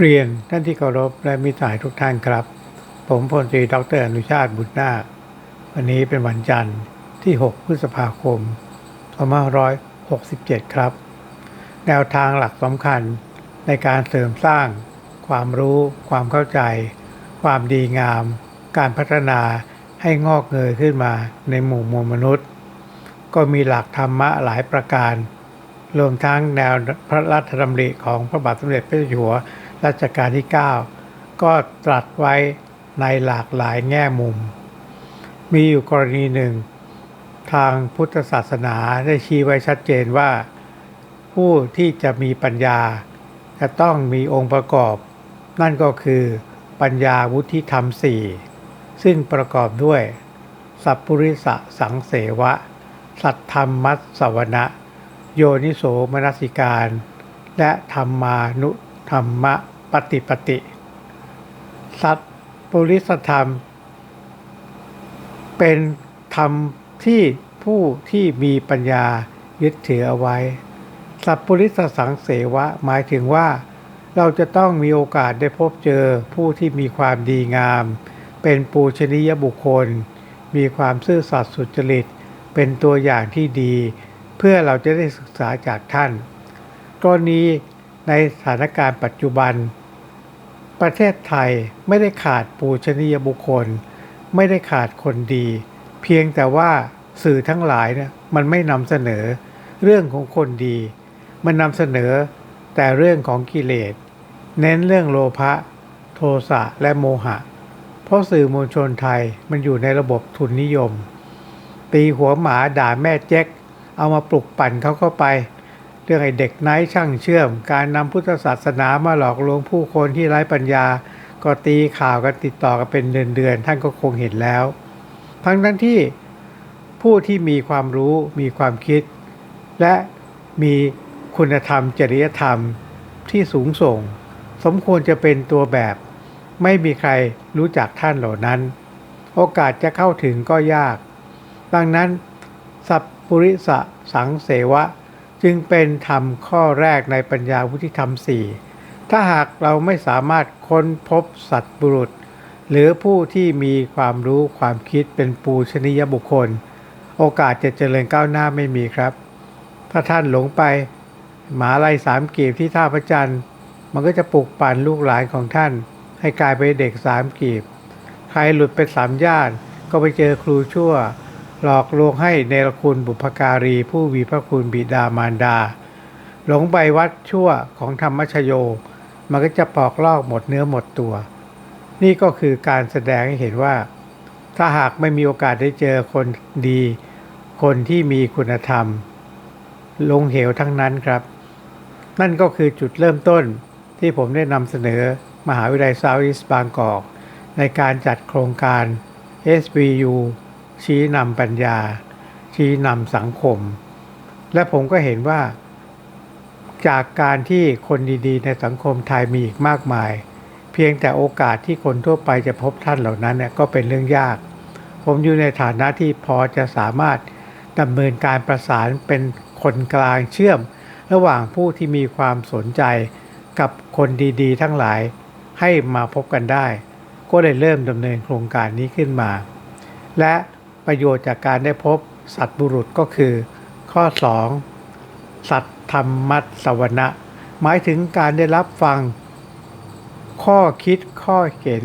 เรียนท่านที่เคารพและมิตรสายทุกท่านครับ ผมพลตรีดรอนุชาติบุตรนาควันนี้เป็นวันจันทร์ที่ 6 พฤษภาคม 2567 ครับ แนวทางหลักสำคัญในการเสริมสร้าง ความรู้ ความเข้าใจ ความดีงาม การพัฒนาให้งอกเงยขึ้นมาในหมู่มวลมนุษย์ ก็มีหลักธรรมะหลายประการรวมทั้งแนวพระราชดำริของพระบาทสมเด็จพระเจ้าอยู่หัว รัชกาลที่ 9 ก็ตรัสไว้ในหลากหลายแง่มุม มีอยู่กรณีหนึ่ง ทางพุทธศาสนาได้ชี้ไว้ชัดเจนว่า ผู้ที่จะมีปัญญา จะต้องมีองค์ประกอบ นั่นก็คือปัญญาวุฒิธรรมสี่ซึ่งประกอบด้วย สัพพุริสสังเสวะ สัทธรรมัสสวนะ โยนิโสมนสิการ และธรรมานุ ธรรมปฏิปติ สัตปุริสธรรม เป็นธรรมที่ผู้ที่มีปัญญายึดถือเอาไว้ สัพปุริสสังเสวะหมายถึงว่า เราจะต้องมีโอกาสได้พบเจอผู้ที่มีความดีงาม เป็นปูชนียบุคคล มีความซื่อสัตย์สุจริต เป็นตัวอย่างที่ดี เพื่อเราจะได้ศึกษาจากท่าน กรณี ในสถานการณ์ปัจจุบัน ประเทศไทยไม่ได้ขาดปูชนียบุคคล ไม่ได้ขาดคนดี เพียงแต่ว่าสื่อทั้งหลายเนี่ยมันไม่นำเสนอเรื่องของคนดี มันนำเสนอแต่เรื่องของกิเลส เน้นเรื่องโลภะโทสะและโมหะ เพราะสื่อมวลชนไทยมันอยู่ในระบบทุนนิยม ตีหัวหมาด่าแม่เจ๊กเอามาปลุกปั่นเขาเข้าไป เรื่องไอ้เด็กไนท์ช่างเชื่อม การนำพุทธศาสนามาหลอกลวงผู้คนที่ไร้ปัญญา ก็ตีข่าวกันติดต่อกันเป็นเดือนๆท่านก็คงเห็นแล้ว ทั้งนั้นที่ผู้ที่มีความรู้มีความคิด และมีคุณธรรม จริยธรรมที่สูงส่ง สมควรจะเป็นตัวแบบ ไม่มีใครรู้จักท่านเหล่านั้น โอกาสจะเข้าถึงก็ยาก ดังนั้น สัพปุริสสังเสวะ จึงเป็นธรรมข้อแรกในปัญญาวุฒิธรรมสี่ถ้าหากเราไม่สามารถค้นพบสัตบุรุษ หรือผู้ที่มีความรู้ความคิดเป็นปูชนียบุคคล โอกาสจะเจริญก้าวหน้าไม่มีครับ ถ้าท่านหลงไป หมาลายสามกีบที่ท่าพระจันทร์ มันก็จะปลุกปั่นลูกหลานของท่าน ให้กลายเป็นเด็กสามกีบ ใครหลุดไปสามญาติก็ไปเจอครูชั่ว หลอกลวงให้เนรคุณบุพการีผู้มีพระคุณบิดามารดา หลงไปวัดชั่วของธรรมชโย มันก็จะปอกลอกหมดเนื้อหมดตัว นี่ก็คือการแสดงให้เห็นว่า ถ้าหากไม่มีโอกาสได้เจอคนดี คนที่มีคุณธรรม ลงเหวทั้งนั้นครับ นั่นก็คือจุดเริ่มต้นที่ผมได้นำเสนอมหาวิทยาลัยซาวิสบางกอก ในการจัดโครงการ SBU ชี้นำปัญญา ชี้นำสังคม และผมก็เห็นว่า จากการที่คนดีๆ ในสังคมไทยมีอีกมากมาย เพียงแต่โอกาสที่คนทั่วไปจะพบท่านเหล่านั้นเนี่ยก็เป็นเรื่องยาก ผมอยู่ในฐานะที่พอจะสามารถดำเนินการประสานเป็นคนกลางเชื่อม ระหว่างผู้ที่มีความสนใจกับคนดีๆ ทั้งหลายให้มาพบกันได้ ก็เลยเริ่มดำเนินโครงการนี้ขึ้นมา และ ประโยชน์จากการได้พบสัตบุรุษก็คือ ข้อ 2 สัตธรรมัสสวนะ หมายถึงการได้รับฟัง ข้อคิดข้อเขียน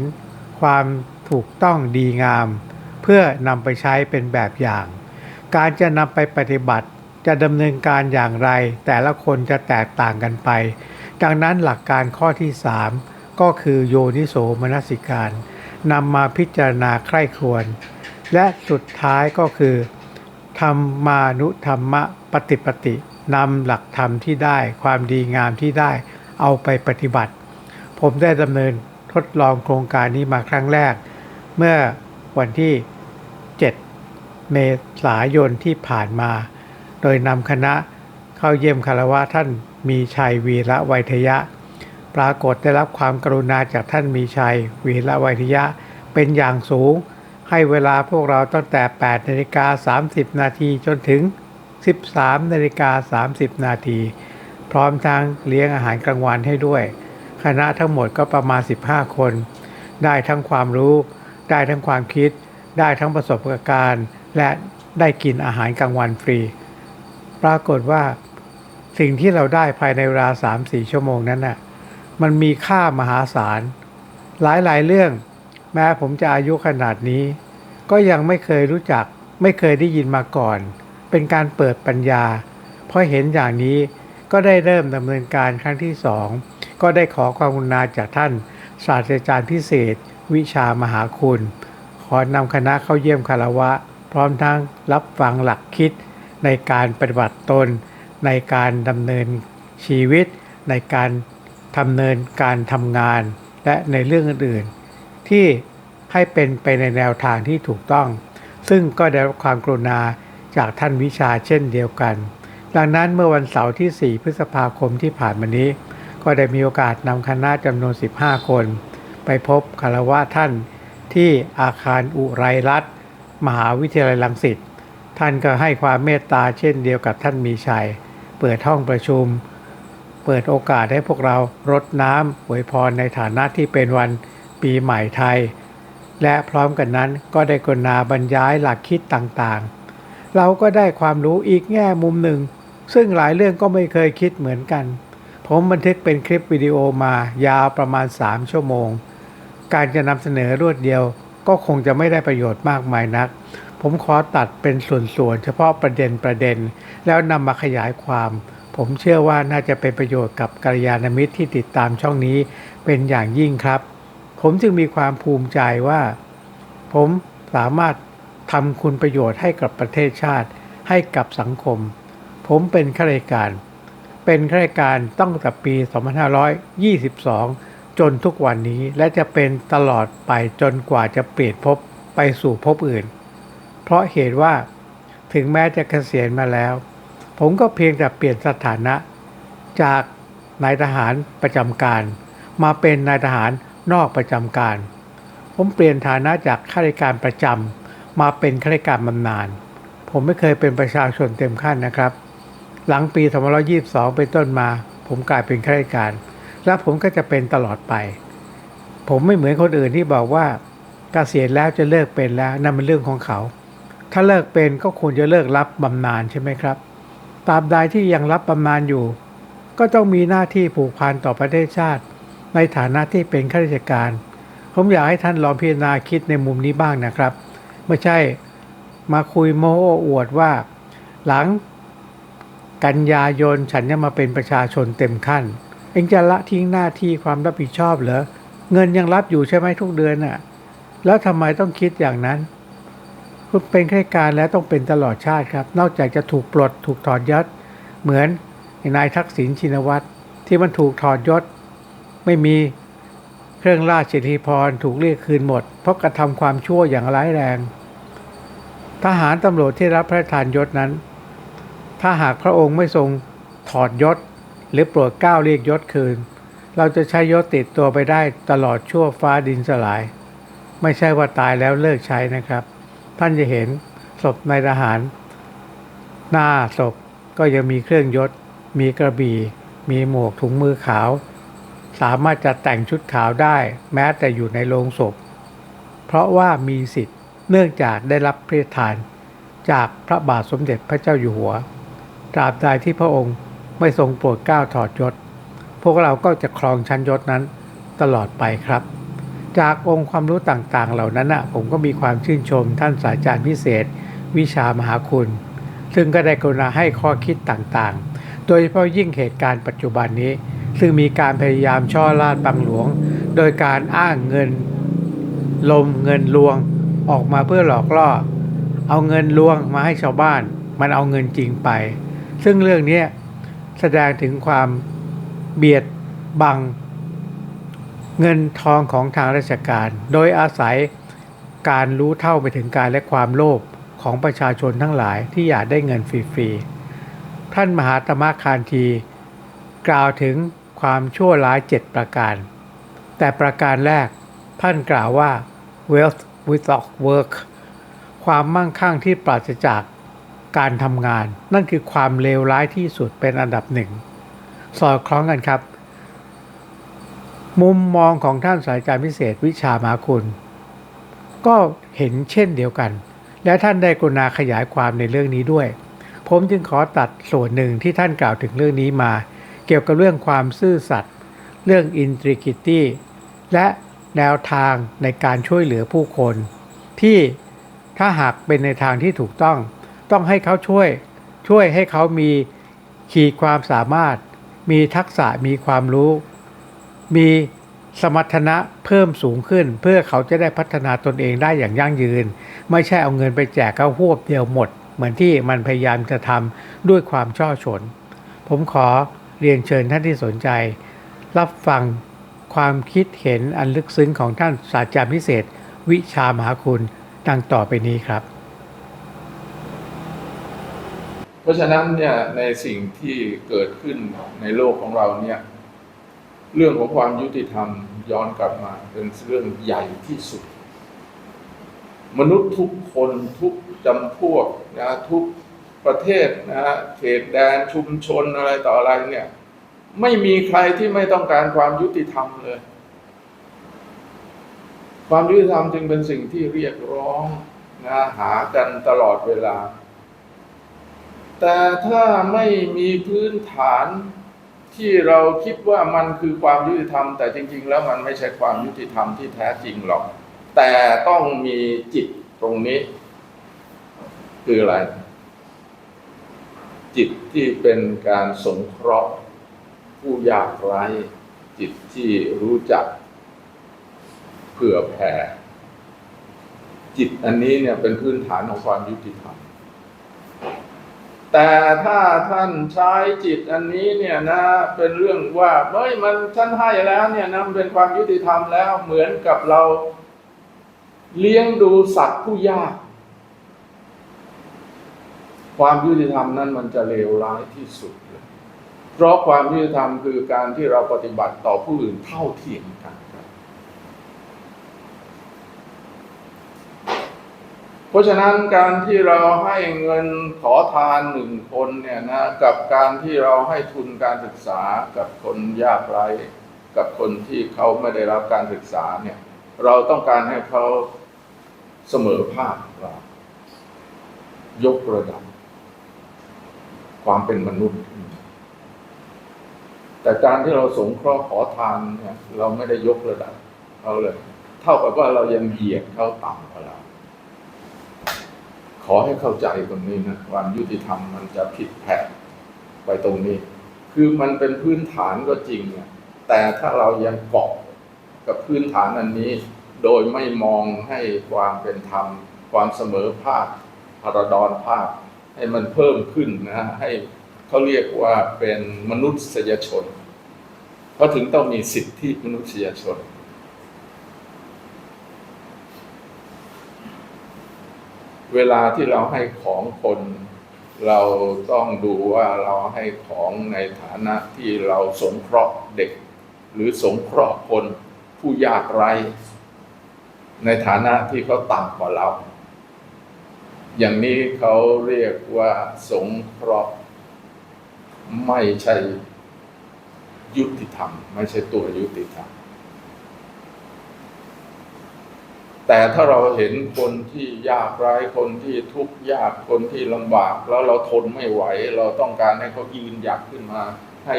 ความถูกต้องดีงาม เพื่อนำไปใช้เป็นแบบอย่าง การจะนำไปปฏิบัติจะดำเนินการอย่างไร แต่ละคนจะแตกต่างกันไป ดังนั้นหลักการข้อที่ 3 ก็คือโยนิโสมนสิการนำมาพิจารณาใคร่ครวญ และสุดท้ายก็คือธรรมานุธรรมะปฏิปตินำหลักธรรมที่ได้ ความดีงามที่ได้เอาไปปฏิบัติ ผมได้ดำเนินทดลองโครงการนี้มาครั้งแรก เมื่อวันที่ 7 เมษายนที่ผ่านมา โดยนำคณะเข้าเยี่ยมคารวะท่านมีชัยวีระไวทยะ ปรากฏได้รับความกรุณาจากท่านมีชัยวีระไวทยะเป็นอย่างสูง ให้เวลาพวกเราตั้งแต่ 8นาฬิกา30 นาทีจนถึง 13นาฬิกา30 นาทีพร้อมทั้งเลี้ยงอาหารกลางวันให้ด้วย คณะทั้งหมดก็ประมาณ 15 คน ได้ทั้งความรู้ ได้ทั้งความคิด ได้ทั้งประสบการณ์ และได้กินอาหารกลางวันฟรี ปรากฏว่าสิ่งที่เราได้ภายในเวลา 3-4 ชั่วโมงนั้นน่ะมันมีค่ามหาศาล หลายๆ เรื่อง แม้ผมจะอายุขนาดนี้ ก็ยังไม่เคยรู้จัก ไม่เคยได้ยินมาก่อน เป็นการเปิดปัญญา เพราะเห็นอย่างนี้ก็ได้เริ่มดำเนินการครั้งที่สองก็ได้ขอความกรุณาจากท่าน ศาสตราจารย์พิเศษ วิชามหาคุณ ขอนำคณะเข้าเยี่ยมคารวะ พร้อมทั้งรับฟังหลักคิด ในการปฏิบัติตน ในการดำเนินชีวิต ในการดำเนินการทำงาน และในเรื่องอื่นๆ ที่ให้เป็นไปในแนวทางที่ถูกต้อง ซึ่งก็ได้รับความกรุณาจากท่านวิชาเช่นเดียวกัน ดังนั้นเมื่อวันเสาร์ที่ 4 พฤษภาคมที่ผ่านมานี้ ก็ได้มีโอกาสนำคณะจำนวน 15 คน ไปพบคารวะท่านที่อาคารอุไรรัตน์มหาวิทยาลัยรังสิตท่านก็ให้ความเมตตาเช่นเดียวกับท่านมีชัย เปิดห้องประชุม เปิดโอกาสให้พวกเรารดน้ำอวยพรในฐานะที่เป็นวัน ปีใหม่ไทย และพร้อมกันนั้นก็ได้กรณาบรรยายหลักคิดต่างๆ เราก็ได้ความรู้อีกแง่มุมหนึ่ง ซึ่งหลายเรื่องก็ไม่เคยคิดเหมือนกัน ผมบันทึกเป็นคลิปวิดีโอมายาวประมาณ 3 ชั่วโมง การจะนำเสนอรวดเดียวก็คงจะไม่ได้ประโยชน์มากมายนัก ผมขอตัดเป็นส่วนๆ เฉพาะประเด็นประเด็น แล้วนำมาขยายความ ผมเชื่อว่าน่าจะเป็นประโยชน์กับกัลยาณมิตรที่ติดตามช่องนี้เป็นอย่างยิ่งครับ ผมจึงมีความภูมิใจว่า ผมสามารถทำคุณประโยชน์ให้กับประเทศชาติให้กับสังคม ผมเป็นข้าราชการ เป็นข้าราชการตั้งแต่ปี 2522 จนทุกวันนี้และจะเป็นตลอดไปจนกว่าจะเปลี่ยนภพไปสู่ภพอื่น เพราะเหตุว่าถึงแม้จะเกษียณมาแล้ว ผมก็เพียงแต่เปลี่ยนสถานะ จากนายทหารประจำการ มาเป็นนายทหาร นอกประจำการ ผมเปลี่ยนฐานะจากข้าราชการประจำมาเป็นข้าราชการบำนาญผมไม่เคยเป็นประชาชนเต็มขั้นนะครับ หลังปี2522 เป็นต้นมา ผมกลายเป็นข้าราชการ และผมก็จะเป็นตลอดไป ผมไม่เหมือนคนอื่นที่บอกว่าเกษียณแล้วจะเลิกเป็นแล้วนั่นเป็นเรื่องของเขา ถ้าเลิกเป็นก็ควรจะเลิกรับบำนาญใช่ไหมครับตราบใดที่ยังรับบำนาญอยู่ ก็ต้องมีหน้าที่ผูกพันต่อประเทศชาติ ในฐานะที่เป็นข้าราชการ ผมอยากให้ท่านลองพิจารณาคิดในมุมนี้บ้างนะครับ ไม่ใช่มาคุยโม้โอ้อวดว่า หลังกันยายนฉันจะมาเป็นประชาชนเต็มขั้น เองจะละทิ้งหน้าที่ความรับผิดชอบเหรอเงินยังรับอยู่ใช่ไหมทุกเดือนน่ะแล้วทำไมต้องคิดอย่างนั้นคุณเป็นข้าราชการแล้วต้องเป็นตลอดชาติครับ นอกจากจะถูกปลดถูกถอดยศเหมือนนายทักษิณชินวัตรที่มันถูกถอดยศ ไม่มีเครื่องราชสิทธิพรถูกเรียกคืนหมด เพราะกระทำความชั่วอย่างร้ายแรง ทหารตำรวจที่รับพระราชทานยศนั้น ถ้าหากพระองค์ไม่ทรงถอดยศ หรือโปรดเก้าเรียกยศคืน เราจะใช้ยศติดตัวไปได้ตลอดชั่วฟ้าดินสลาย ไม่ใช่ว่าตายแล้วเลิกใช้นะครับ ท่านจะเห็นศพนายทหาร หน้าศพก็ยังมีเครื่องยศ มีกระบี่ มีหมวกถุงมือขาว สามารถจะแต่งชุดขาวได้แม้แต่อยู่ในโรงศพ เพราะว่ามีสิทธิ์เนื่องจากได้รับพระราชทาน จากพระบาทสมเด็จพระเจ้าอยู่หัว ตราบใดที่พระองค์ไม่ทรงโปรดเกล้าถอดยศ พวกเราก็จะครองชั้นยศนั้นตลอดไปครับ จากองค์ความรู้ต่างๆ เหล่านั้นนะผมก็มีความชื่นชมท่านศาสตราจารย์พิเศษ วิชามหาคุณ ซึ่งก็ได้กรุณาให้ข้อคิดต่างๆ โดยเฉพาะยิ่งเหตุการณ์ปัจจุบันนี้ ซึ่งมีการพยายามช่อราดบังหลวง โดยการอ้างเงิน ลมเงินลวงออกมาเพื่อหลอกล่อ เอาเงินลวงมาให้ชาวบ้าน มันเอาเงินจริงไป ซึ่งเรื่องนี้แสดงถึงความเบียดบัง เงินทองของทางราชการ โดยอาศัยการรู้เท่าไปถึงการและความโลภของประชาชนทั้งหลายที่อยากได้เงินฟรีๆ ท่านมหาตมะคานที กล่าวถึง ความชั่วร้ายเจ็ดประการ แต่ประการแรกท่านกล่าวว่า wealth without work ความมั่งคั่งที่ปราศจากการทำงาน นั่นคือความเลวร้ายที่สุดเป็นอันดับหนึ่ง สอดคล้องกันครับ มุมมองของท่านศาสตรารพิเศษวิชามาคุณ ก็เห็นเช่นเดียวกัน และท่านได้กรุณาขยายความในเรื่องนี้ด้วย ผมจึงขอตัดส่วนหนึ่งที่ท่านกล่าวถึงเรื่องนี้มา เกี่ยวกับเรื่องความซื่อสัตย์เรื่อง integrity และแนวทางในการช่วยเหลือผู้คน ที่ถ้าหากเป็นในทางที่ถูกต้อง ต้องให้เขาช่วย ช่วยให้เขามีขีดความสามารถ มีทักษะมีความรู้ มีสมรรถนะเพิ่มสูงขึ้น เพื่อเขาจะได้พัฒนาตนเองได้อย่างยั่งยืน ไม่ใช่เอาเงินไปแจกเขาหวบเดียวหมด เหมือนที่มันพยายามจะทำด้วยความช่อชนผมขอ เรียนเชิญท่านที่สนใจ รับฟังความคิดเห็นอันลึกซึ้งของท่านศาสตราจารย์พิเศษ วิชามหาคุณดังต่อไปนี้ครับ เพราะฉะนั้นเนี่ยในสิ่งที่เกิดขึ้นในโลกของเราเนี่ยเรื่องของความยุติธรรมย้อนกลับมาเป็นเรื่องใหญ่ที่สุด มนุษย์ทุกคนทุกจำพวกนะทุก ประเทศนะฮะเขตแดนชุมชนอะไรต่ออะไรเนี่ย ไม่มีใครที่ไม่ต้องการความยุติธรรมเลย ความยุติธรรมจึงเป็นสิ่งที่เรียกร้องนะหากันตลอดเวลา แต่ถ้าไม่มีพื้นฐานที่เราคิดว่ามันคือความยุติธรรม แต่จริง ๆ แล้วมันไม่ใช่ความยุติธรรมที่แท้จริงหรอก แต่ต้องมีจิตตรงนี้ คืออะไร จิตที่เป็นการสงเคราะห์ ผู้ยากไร้จิตที่รู้จักเผื่อแผ่ จิตอันนี้เนี่ยเป็นพื้นฐานของความยุติธรรมแต่ถ้าท่านใช้จิตอันนี้เนี่ยนะ เป็นเรื่องว่าเฮ้ยมันฉันให้แล้วเนี่ยนะมันเป็นความยุติธรรมแล้วเหมือนกับเราเลี้ยงดูสัตว์ผู้ยาก ความยุติธรรมนั้นมันจะเลวร้ายที่สุดเลยเพราะความยุติธรรมคือการที่เราปฏิบัติต่อผู้อื่นเท่าเทียมกันครับเพราะฉะนั้นการที่เราให้เงินขอทานหนึ่งคนเนี่ยนะกับการที่เราให้ทุนการศึกษากับคนยากไร้กับคนที่เขาไม่ได้รับการศึกษาเนี่ย เราต้องการให้เขาเสมอภาคเรายกระดับ ความเป็นมนุษย์ แต่การที่เราสงเคราะห์ขอทานเนี่ย เราไม่ได้ยกระดับเขาเลย เท่ากับว่าเรายังเหยียดเขาต่ำกว่าเราขอให้เข้าใจตรงนี้นะความยุติธรรมมันจะผิดแผกไปตรงนี้ คือมันเป็นพื้นฐานก็จริงเนี่ยแต่ถ้าเรายังเกาะกับพื้นฐานอันนี้ โดยไม่มองให้ความเป็นธรรม ความเสมอภาคพารดอนภาค ให้มันเพิ่มขึ้นนะให้เขาเรียกว่าเป็นมนุษยชน เพราะถึงต้องมีสิทธิมนุษยชน เวลาที่เราให้ของคนเราต้องดูว่าเราให้ของในฐานะที่เราสงเคราะห์เด็ก หรือสงเคราะห์คนผู้ยากไร้ในฐานะที่เขาต่ำกว่าเรา อย่างนี้เขาเรียกว่าสงเคราะห์ไม่ใช่ยุติธรรม ไม่ใช่ตัวยุติธรรม แต่ถ้าเราเห็นคนที่ยากไร้คนที่ทุกข์ยากคนที่ลำบาก แล้วเราทนไม่ไหว เราต้องการให้เขายืนหยัดขึ้นมา ให้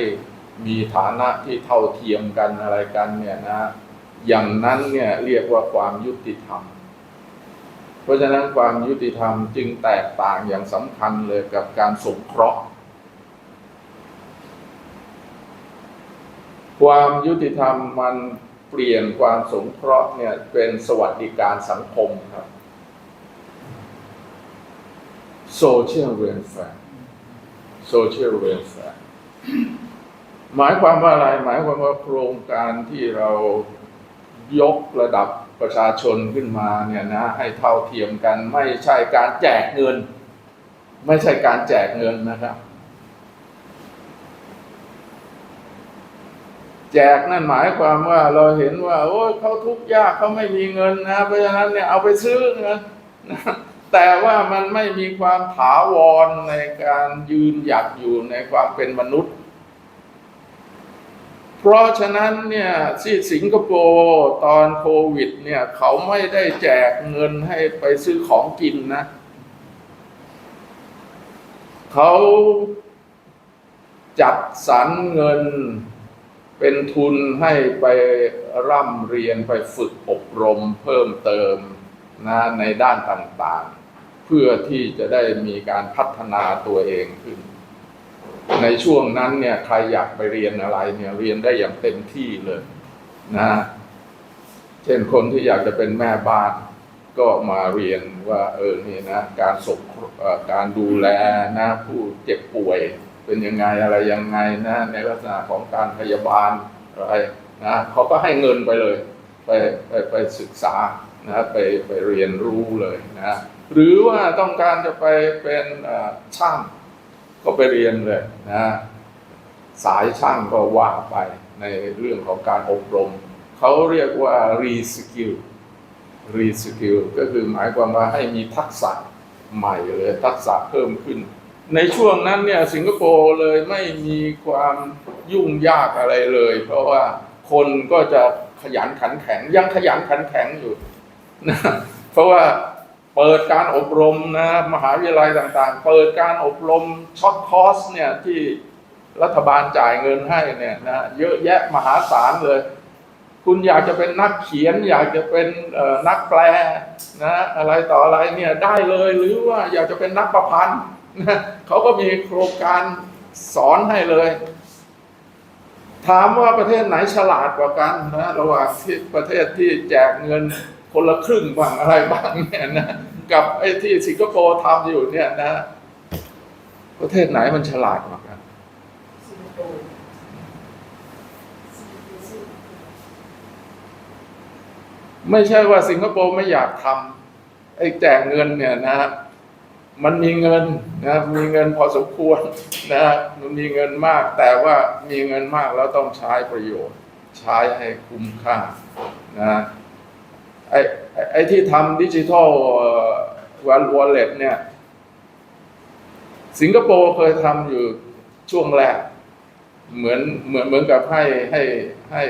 มีฐานะที่เท่าเทียมกันอะไรกันเนี่ยนะ อย่างนั้นเนี่ยเรียกว่าความยุติธรรม เพราะฉะนั้นความยุติธรรมจึงแตกต่างอย่างสำคัญเลยกับการสงเคราะห์ ความยุติธรรมมันเปลี่ยนความสงเคราะห์เนี่ยเป็นสวัสดิการสังคมครับ social welfare social welfare หมายความว่าอะไร หมายความว่าโครงการที่เรายกระดับ ประชาชนขึ้นมาเนี่ยนะให้เท่าเทียมกันไม่ใช่การแจกเงิน ไม่ใช่การแจกเงินนะครับ แจกนั่นหมายความว่าเราเห็นว่า โอ้เขาทุกข์ยากเขาไม่มีเงินนะเพราะฉะนั้นเนี่ยเอาไปซื้อเงินนะแต่ว่ามันไม่มีความถาวรในการยืนหยัดอยู่ในความเป็นมนุษย์ เพราะฉะนั้นเนี่ยที่สิงคโปร์ตอนโควิดเนี่ยเขาไม่ได้แจกเงินให้ไปซื้อของกินนะ เขาจัดสรรเงินเป็นทุนให้ไปร่ำเรียนไปฝึกอบรมเพิ่มเติมนะในด้านต่างๆ เพื่อที่จะได้มีการพัฒนาตัวเองขึ้น ในช่วงนั้นเนี่ยใครอยากไปเรียนอะไรเนี่ยเรียนได้อย่างเต็มที่เลยนะเช่นคนที่อยากจะเป็นแม่บ้านก็มาเรียนว่า เออนี่นะการสงเอ่อการดูแลนะผู้เจ็บป่วย เป็นยังไงอะไรยังไงนะในลักษณะของการพยาบาลอะไรนะเขาก็ให้เงินไปเลย ไปไปไปศึกษานะไปไปเรียนรู้เลยนะหรือว่าต้องการจะไปเป็นช่าง ก็ไปเรียนเลยนะสายช่างก็ว่าไปในเรื่องของการอบรม เขาเรียกว่า reskill reskill ก็คือหมายความว่าให้มีทักษะใหม่เลยทักษะเพิ่มขึ้น ในช่วงนั้นเนี่ยสิงคโปร์เลยไม่มีความยุ่งยากอะไรเลย เพราะว่าคนก็จะขยันขันแข็งยังขยันขันแข็งอยู่นะเพราะว่า เปิดการอบรมนะมหาวิทยาลัยต่างๆ เปิดการอบรมช็อตคอร์สเนี่ยที่รัฐบาลจ่ายเงินให้เนี่ยนะเยอะแยะมหาศาลเลย คุณอยากจะเป็นนักเขียน อยากจะเป็นนักแปลนะอะไรต่ออะไรเนี่ยได้เลยหรือว่าอยากจะเป็นนักประพันธ์นะเขาก็มีโครงการสอนให้เลย ถามว่าประเทศไหนฉลาดกว่ากันนะระหว่างที่ประเทศที่แจกเงินคนละครึ่งบ้างอะไรบ้างเนี่ยนะ กับไอ้ที่สิงคโปร์ทำอยู่เนี่ยนะ ประเทศไหนมันฉลาดกว่ากันไม่ใช่ว่าสิงคโปร์ไม่อยากทำไอ้แจกเงินเนี่ยนะ มันมีเงินนะ มีเงินพอสมควรนะมันมีเงินมาก แต่ว่ามีเงินมากแล้วต้องใช้ประโยชน์ ใช้ให้คุ้มค่านะไอ้ไอ้ที่ทำดิจิทัล วันวอลเล็ตเนี่ย สิงคโปร์เคยทำอยู่ช่วงแรก เหมือนเหมือนเหมือนกับให้ให้ให้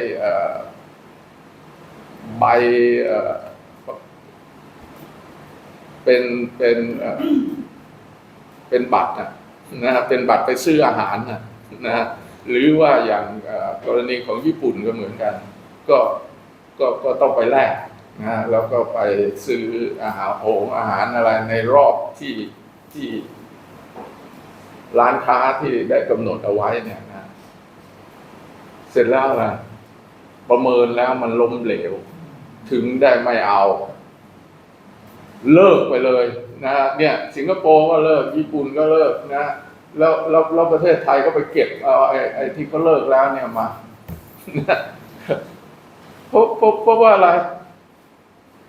ใบเป็นเป็นเป็นบัตรนะนะเป็นบัตรไปซื้ออาหารนะนะฮะหรือว่าอย่างกรณีของญี่ปุ่นก็เหมือนกัน ก็ก็ก็ต้องไปแลก นะแล้วก็ไปซื้ออาหารโองอาหารอะไรในรอบที่ที่ร้านค้าที่ได้กำหนดเอาไว้เนี่ยนะ เสร็จแล้วนะประเมินแล้วมันล้มเหลว ถึงได้ไม่เอา เลิกไปเลยนะเนี่ย สิงคโปร์ก็เลิก ญี่ปุ่นก็เลิกนะแล้วแล้วแล้วประเทศไทยก็ไปเก็บเอาไอ้ไอ้ที่เขาเลิกแล้วเนี่ยมาเพราะเพราะเพราะว่าอะไร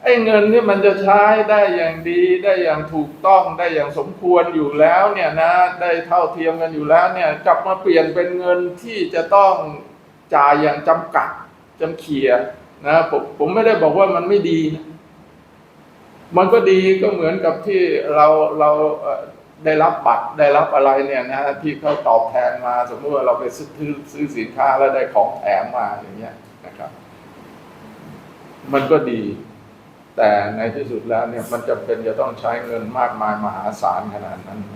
ไอ้เงินที่มันจะใช้ได้อย่างดีได้อย่างถูกต้องได้อย่างสมควรอยู่แล้วเนี่ยนะได้เท่าเทียมกันอยู่แล้วเนี่ยกลับมาเปลี่ยนเป็นเงินที่จะต้องจ่ายอย่างจำกัดจำเขียนะผมผมไม่ได้บอกว่ามันไม่ดีนะมันก็ดีก็เหมือนกับที่เราเราได้รับบัตรได้รับอะไรเนี่ยนะที่เขาตอบแทนมา สมมติว่าเราไปซื้อซื้อสินค้าแล้วได้ของแถมมาอย่างเงี้ยนะครับ มันก็ดี แต่ในที่สุดแล้วเนี่ยมันจำเป็นจะต้องใช้เงินมากมายมหาศาลขนาดนั้นไหม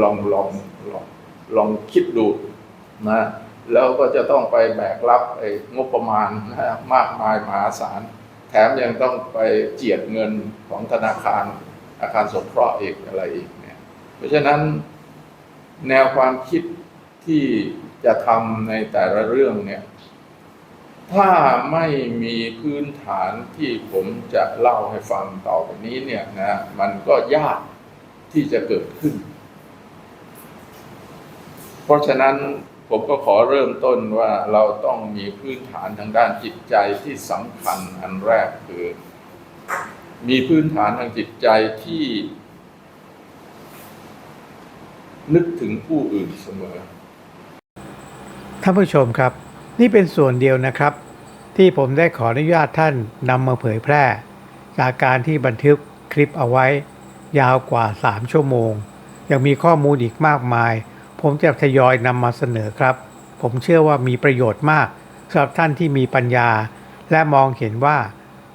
ลองลองลองลองคิดดูนะแล้วก็จะต้องไปแบกรับไอ้งบประมาณนะมากมายมหาศาล แถมยังต้องไปเจียดเงินของธนาคารอาคารสงเคราะห์อีกอะไรอีกเนี่ยเพราะฉะนั้นแนวความคิดที่จะทำในแต่ละเรื่องเนี่ย ถ้าไม่มีพื้นฐานที่ผมจะเล่าให้ฟังต่อไปนี้เนี่ยนะ มันก็ยากที่จะเกิดขึ้น เพราะฉะนั้นผมก็ขอเริ่มต้นว่าเราต้องมีพื้นฐานทางด้านจิตใจที่สำคัญอันแรกคือ มีพื้นฐานทางจิตใจที่ นึกถึงผู้อื่นเสมอท่านผู้ชมครับ นี่เป็นส่วนเดียวนะครับ ที่ผมได้ขออนุญาตท่านนำมาเผยแพร่ จากการที่บันทึกคลิปเอาไว้ ยาวกว่า 3 ชั่วโมง ยังมีข้อมูลอีกมากมาย ผมจะทยอยนำมาเสนอครับ ผมเชื่อว่ามีประโยชน์มากสำหรับท่านที่มีปัญญา และมองเห็นว่า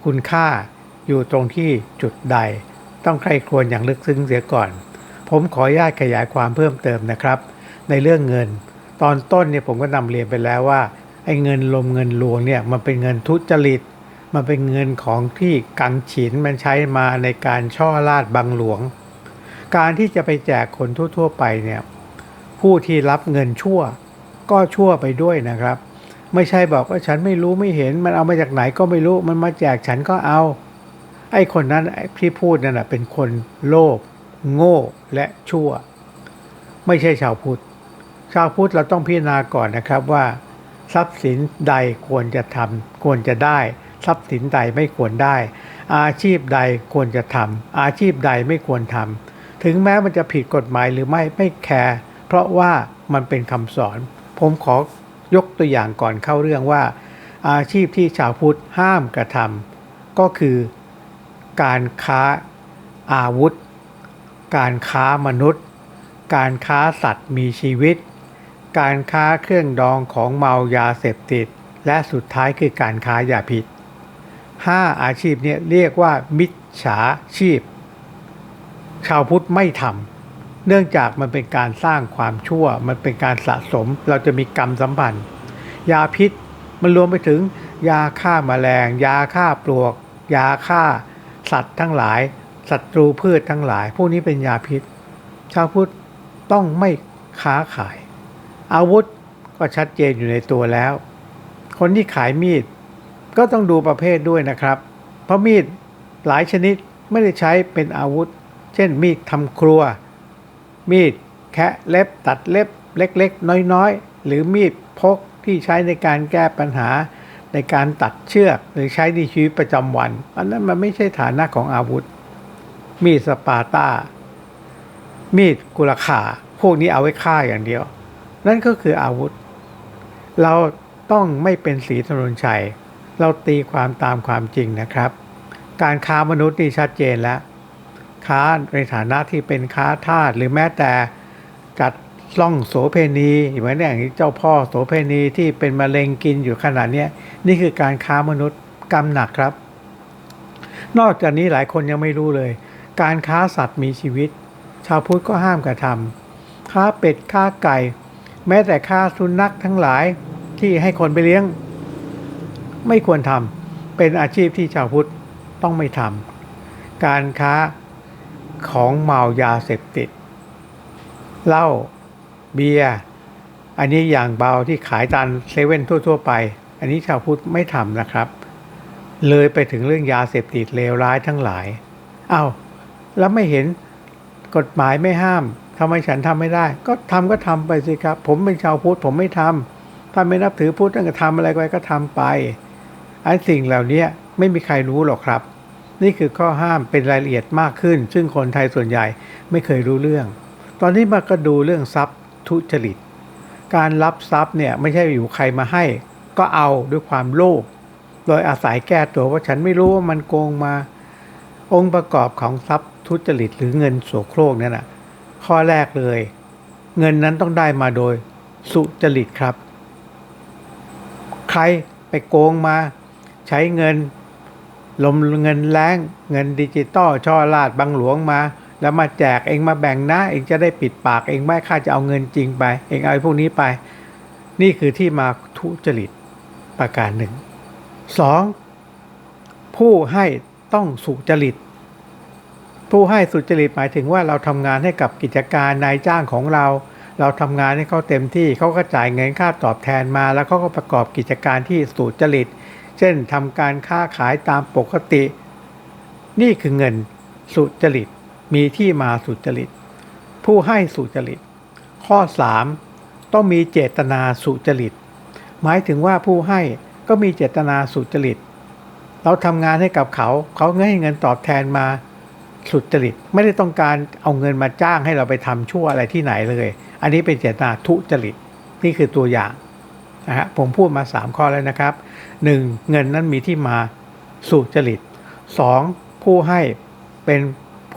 คุณค่าอยู่ตรงที่จุดใด ต้องใครควรอย่างลึกซึ้งเสียก่อน ผมขออนุญาตขยายความเพิ่มเติมนะครับ ในเรื่องเงิน ตอนต้นเนี่ยผมก็นำเรียนไปแล้วว่า อ้เงินลมเงินลวงเนี่ยมันเป็นเงินทุจริต มันเป็นเงินของที่กังฉินมันใช้มาในการช่อราดบังหลวง การที่จะไปแจกคนทั่ว ๆ ไปเนี่ยผู้ที่รับเงินชั่วก็ชั่วไปด้วยนะครับ ไม่ใช่บอกว่าฉันไม่รู้ไม่เห็นมันเอามาจากไหนก็ไม่รู้มันมาแจกฉันก็เอา ไอ้คนนั้นไอ้ที่พูดนั่นนะเป็นคนโลภโง่และชั่ว ไม่ใช่ชาวพุทธชาวพุทธเราต้องพิจารณาก่อนนะครับว่า ทรัพย์สินใดควรจะทำควรจะได้ ทรัพย์สินใดไม่ควรได้ อาชีพใดควรจะทำอาชีพใดไม่ควรทำถึงแม้มันจะผิดกฎหมายหรือไม่ไม่แคร์เพราะว่ามันเป็นคำสอน ผมขอยกตัวอย่างก่อนเข้าเรื่องว่า อาชีพที่ชาวพุทธห้ามกระทำก็คือการค้าอาวุธ การค้ามนุษย์ การค้าสัตว์มีชีวิต การค้าเครื่องดองของเมายาเสพติด และสุดท้ายคือการค้ายาพิษ 5 อาชีพเนี้เรียกว่ามิจฉาชีพ ชาวพุทธไม่ทำเนื่องจากมันเป็นการสร้างความชั่ว มันเป็นการสะสม เราจะมีกรรมสัมพันธ์ยาพิษมันรวมไปถึงยาฆ่ามาแมลง ยาฆ่าปลวก ยาฆ่าสัตว์ทั้งหลายศัตรูพืชทั้งหลาย พวกนี้เป็นยาพิษ ชาวพุทธต้องไม่ค้าขาย อาวุธก็ชัดเจนอยู่ในตัวแล้ว คนที่ขายมีดก็ต้องดูประเภทด้วยนะครับ เพราะมีดหลายชนิดไม่ได้ใช้เป็นอาวุธ เช่นมีดทำครัว มีดแคะเล็บตัดเล็บเล็กๆ น้อยๆ หรือมีดพกที่ใช้ในการแก้ปัญหาในการตัดเชือกหรือใช้ในชีวิตประจำวัน อันนั้นมันไม่ใช่ฐานะของอาวุธ มีดสปาร์ตามีดกุลขาพวกนี้เอาไว้ฆ่าอย่างเดียว นั่นก็คืออาวุธ เราต้องไม่เป็นสีถนนชัย เราตีความตามความจริงนะครับ การค้ามนุษย์นี่ชัดเจนแล้ว ค้าในฐานะที่เป็นค้าทาสหรือแม้แต่จัดล่องโสเพณีเหมือนอย่างที่เจ้าพ่อโสเพณีที่เป็นมะเร็งกินอยู่ขนาดนี้นี่คือการค้ามนุษย์กรรมหนักครับ นอกจากนี้หลายคนยังไม่รู้เลย การค้าสัตว์มีชีวิต ชาวพุทธก็ห้ามกระทำค้าเป็ดค้าไก่ แม้แต่ค้าสุนัขทั้งหลายที่ให้คนไปเลี้ยง ไม่ควรทำเป็นอาชีพที่ชาวพุทธต้องไม่ทำการค้าของเมายาเสพติดเหล้าเบียร์อันนี้อย่างเบาที่ขายตามเซเว่นทั่ว ๆ ไป อันนี้ชาวพุทธไม่ทำนะครับ เลยไปถึงเรื่องยาเสพติดเลวร้ายทั้งหลายอา้าวแล้วไม่เห็นกฎหมายไม่ห้าม ทำไมฉันทำไม่ได้ ก็ทำก็ทำไปสิครับ ผมเป็นชาวพุทธผมไม่ทำถ้าไม่นับถือพุทธก็ทำอะไรไปก็ทำไปไอ้สิ่งเหล่านี้ไม่มีใครรู้หรอกครับ นี่คือข้อห้ามเป็นรายละเอียดมากขึ้น ซึ่งคนไทยส่วนใหญ่ไม่เคยรู้เรื่อง ตอนนี้มาก็ดูเรื่องทรัพย์ทุจริต การรับทรัพย์เนี่ยไม่ใช่อยู่ใครมาให้ ก็เอาด้วยความโลภโดยอาศัยแก้ตัวว่าฉันไม่รู้ว่ามันโกงมา องค์ประกอบของทรัพย์ทุจริตหรือเงินโสโครกนั่นนะ ข้อแรกเลย เงินนั้นต้องได้มาโดย สุจริตครับ ใครไปโกงมา ใช้เงิน ลมเงินแรงเงินดิจิตอลช่อลาดบังหลวงมา แล้วมาแจกเองมาแบ่งนะ เองจะได้ปิดปากเองไม่ค่าจะเอาเงินจริงไป เองเอาไอ้พวกนี้ไป นี่คือที่มาทุจริตประการหนึ่งสองผู้ให้ต้องสุจริต ผู้ให้สุจริตหมายถึงว่าเราทำงานให้กับกิจการนายจ้างของเรา เราทำงานให้เขาเต็มที่เขาก็จ่ายเงินค่าตอบแทนมา แล้วเขาก็ประกอบกิจการที่สุจริต เช่นทำการค้าขายตามปกติ นี่คือเงินสุจริตมีที่มาสุจริต ผู้ให้สุจริต ข้อ 3 ต้องมีเจตนาสุจริต หมายถึงว่าผู้ให้ก็มีเจตนาสุจริต เราทำงานให้กับเขา เขาให้เงินตอบแทนมา สุจริตไม่ได้ต้องการเอาเงินมาจ้างให้เราไปทำชั่วอะไรที่ไหนเลย อันนี้เป็นเจตนาทุจริตนี่คือตัวอย่างนะฮะผมพูดมา 3 ข้อแล้วนะครับ 1. เงินนั้นมีที่มาสุจริต 2. ผู้ให้เป็น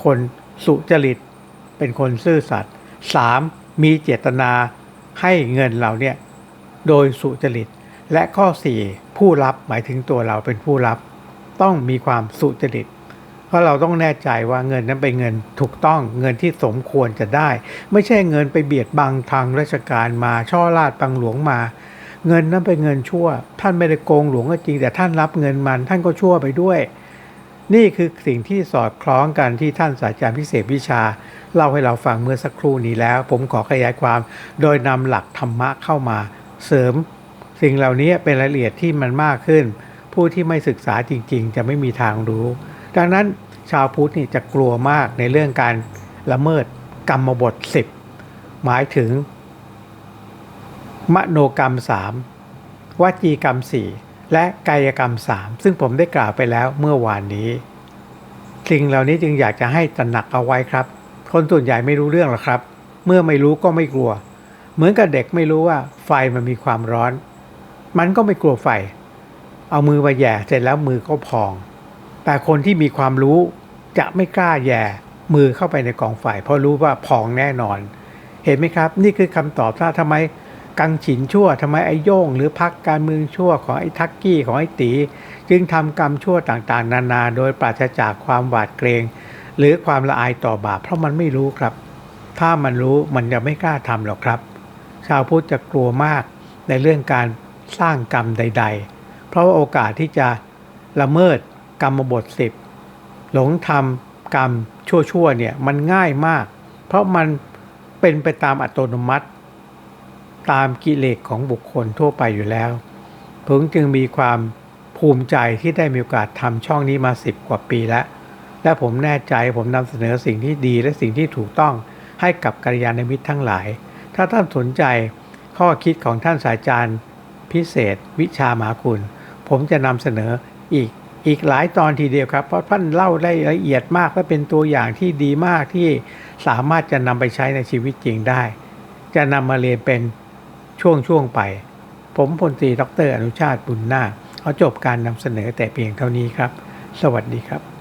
คนสุจริต เป็นคนซื่อสัตย์ 3. มีเจตนาให้เงินเราเนี่ยโดยสุจริต และข้อ 4 ผู้รับหมายถึงตัวเราเป็นผู้รับ ต้องมีความสุจริต ราะเราต้องแน่ใจว่าเงินนั้นเป็นเงินถูกต้องเงินที่สมควรจะได้ ไม่ใช่เงินไปเบียดบังทางราชการมาช่อราดบังหลวงมา เงินนั้นเป็นเงินชั่ว ท่านไม่ได้โกงหลวงก็จริง แต่ท่านรับเงินมัน ท่านก็ชั่วไปด้วย นี่คือสิ่งที่สอดคล้องกันที่ท่านศาสตราจารย์พิเศษวิชา เล่าให้เราฟังเมื่อสักครู่นี้แล้ว ผมขอขยายความ โดยนำหลักธรรมะเข้ามา เสริม สิ่งเหล่านี้เป็นรายละเอียดที่มันมากขึ้น ผู้ที่ไม่ศึกษาจริง ๆ จะไม่มีทางรู้ ดังนั้นชาวพุทธนี่จะกลัวมากในเรื่องการละเมิดกรรมบท 10 หมายถึง มโนกรรม 3วจีกรรม 4 และกายกรรม 3 ซึ่งผมได้กล่าวไปแล้วเมื่อวานนี้ สิ่งเหล่านี้จึงอยากจะให้ตระหนักเอาไว้ครับ คนส่วนใหญ่ไม่รู้เรื่องหรอกครับ เมื่อไม่รู้ก็ไม่กลัว เหมือนกับเด็กไม่รู้ว่าไฟมันมีความร้อน มันก็ไม่กลัวไฟ เอามือมาแย่เสร็จแล้วมือก็พอง แต่คนที่มีความรู้จะไม่กล้าแย่มือเข้าไปในกองไฟเพราะรู้ว่าพองแน่นอน เห็นไหมครับ นี่คือคำตอบถ้าทำไมกังฉินชั่วทำไมไอ้โย่ง หรือพักการเมืองชั่วของไอ้ทักกี้ของไอ้ตี จึงทำกรรมชั่วต่างๆ นานาโดยปราศจากความหวาดเกรง หรือความละอายต่อบาปเพราะมันไม่รู้ครับ ถ้ามันรู้มันจะไม่กล้าทำหรอกครับ ชาวพุทธจะกลัวมากในเรื่องการสร้างกรรมใด ๆ เพราะว่าโอกาสที่จะละเมิด กรรมบทสิบหลงทำกรรมชั่วๆเนี่ยมันง่ายมาก เพราะมันเป็นไปตามอัตโนมัติ ตามกิเลสของบุคคลทั่วไปอยู่แล้วผมจึงมีความภูมิใจที่ได้มีโอกาสทำช่องนี้มาสิบกว่าปีแล้ว และผมแน่ใจผมนำเสนอสิ่งที่ดีและสิ่งที่ถูกต้องให้กับกัลยาณมิตรทั้งหลาย ถ้าท่านสนใจข้อคิดของท่านศาสตราจารย์พิเศษวิชาหมาคุณ ผมจะนำเสนออีก อีกหลายตอนทีเดียวครับ เพราะท่านเล่าได้ละเอียดมากและเป็นตัวอย่างที่ดีมากที่สามารถจะนำไปใช้ในชีวิตจริงได้ จะนำมาเรียนเป็นช่วงๆไป ผมพลตรีดรอนุชาติบุญนาคเขาจบการนำเสนอแต่เพียงเท่านี้ครับ สวัสดีครับ